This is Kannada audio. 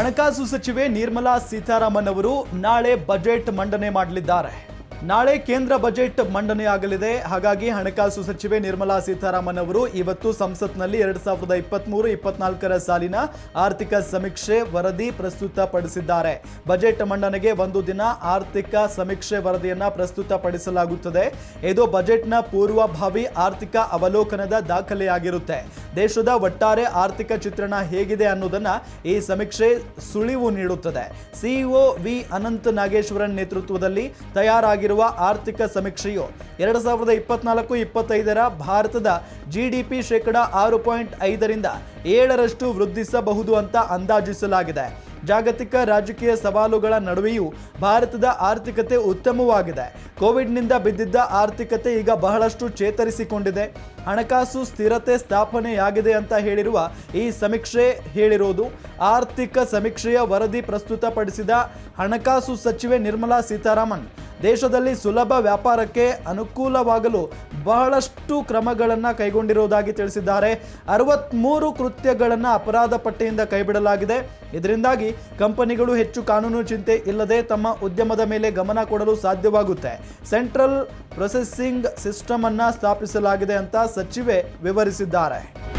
ಹಣಕಾಸು ಸಚಿವೆ ನಿರ್ಮಲಾ ಸೀತಾರಾಮನ್ ಅವರು ನಾಳೆ ಬಜೆಟ್ ಮಂಡನೆ ಮಾಡಲಿದ್ದಾರೆ. ನಾಳೆ ಕೇಂದ್ರ ಬಜೆಟ್ ಮಂಡನೆಯಾಗಲಿದೆ ಹಾಗಾಗಿ ಹಣಕಾಸು ಸಚಿವೆ ನಿರ್ಮಲಾ ಸೀತಾರಾಮನ್ ಅವರು ಇವತ್ತು ಸಂಸತ್ನಲ್ಲಿ ಎರಡು ಸಾವಿರದ ಇಪ್ಪತ್ಮೂರು, ಇಪ್ಪತ್ನಾಲ್ಕರ ಸಾಲಿನ ಆರ್ಥಿಕ ಸಮೀಕ್ಷೆ ವರದಿ ಪ್ರಸ್ತುತಪಡಿಸಿದ್ದಾರೆ. ಬಜೆಟ್ ಮಂಡನೆಗೆ ಒಂದು ದಿನ ಆರ್ಥಿಕ ಸಮೀಕ್ಷೆ ವರದಿಯನ್ನು ಪ್ರಸ್ತುತಪಡಿಸಲಾಗುತ್ತದೆ. ಇದು ಬಜೆಟ್ನ ಪೂರ್ವಭಾವಿ ಆರ್ಥಿಕ ಅವಲೋಕನದ ದಾಖಲೆಯಾಗಿರುತ್ತೆ. ದೇಶದ ಒಟ್ಟಾರೆ ಆರ್ಥಿಕ ಚಿತ್ರಣ ಹೇಗಿದೆ ಅನ್ನೋದನ್ನ ಈ ಸಮೀಕ್ಷೆ ಸುಳಿವು ನೀಡುತ್ತದೆ. ಸಿಇಒ ವಿ ಅನಂತ್ ನಾಗೇಶ್ವರನ್ ನೇತೃತ್ವದಲ್ಲಿ ತಯಾರಾಗಿರುವ ಆರ್ಥಿಕ ಸಮೀಕ್ಷೆಯು ಎರಡು ಸಾವಿರದ ಇಪ್ಪತ್ನಾಲ್ಕು ಇಪ್ಪತ್ತೈದರ ಭಾರತದ ಜಿಡಿಪಿ ಶೇಕಡ ಆರು ಪಾಯಿಂಟ್ ಐದರಿಂದ ಏಳರಷ್ಟು ವೃದ್ಧಿಸಬಹುದು ಅಂತ ಅಂದಾಜಿಸಲಾಗಿದೆ. ಜಾಗತಿಕ ರಾಜಕೀಯ ಸವಾಲುಗಳ ನಡುವೆಯೂ ಭಾರತದ ಆರ್ಥಿಕತೆ ಉತ್ತಮವಾಗಿದೆ. ಕೋವಿಡ್ನಿಂದ ಬಿದ್ದಿದ್ದ ಆರ್ಥಿಕತೆ ಈಗ ಬಹಳಷ್ಟು ಚೇತರಿಸಿಕೊಂಡಿದೆ. ಹಣಕಾಸು ಸ್ಥಿರತೆ ಸ್ಥಾಪನೆಯಾಗಿದೆ ಅಂತ ಹೇಳಿರುವ ಈ ಸಮೀಕ್ಷೆ ಹೇಳಿರೋದು, ಆರ್ಥಿಕ ಸಮೀಕ್ಷೆಯ ವರದಿ ಪ್ರಸ್ತುತಪಡಿಸಿದ ಹಣಕಾಸು ಸಚಿವೆ ನಿರ್ಮಲಾ ಸೀತಾರಾಮನ್. ದೇಶದಲ್ಲಿ ಸುಲಭ ವ್ಯಾಪಾರಕ್ಕೆ ಅನುಕೂಲವಾಗಲು ಬಹಳಷ್ಟು ಕ್ರಮಗಳನ್ನು ಕೈಗೊಂಡಿರುವುದಾಗಿ ತಿಳಿಸಿದ್ದಾರೆ. ಅರವತ್ಮೂರು ಕೃತ್ಯಗಳನ್ನು ಅಪರಾಧ ಪಟ್ಟಿಯಿಂದ ಕೈಬಿಡಲಾಗಿದೆ. ಇದರಿಂದಾಗಿ ಕಂಪನಿಗಳು ಹೆಚ್ಚು ಕಾನೂನು ಚಿಂತೆ ಇಲ್ಲದೆ ತಮ್ಮ ಉದ್ಯಮದ ಮೇಲೆ ಗಮನ ಕೊಡಲು ಸಾಧ್ಯವಾಗುತ್ತೆ. ಸೆಂಟ್ರಲ್ ಪ್ರೊಸೆಸಿಂಗ್ ಸಿಸ್ಟಮ್ ಸ್ಥಾಪಿಸಲಾಗಿದೆ ಅಂತ ಸಚಿವೆ ವಿವರಿಸಿದ್ದಾರೆ.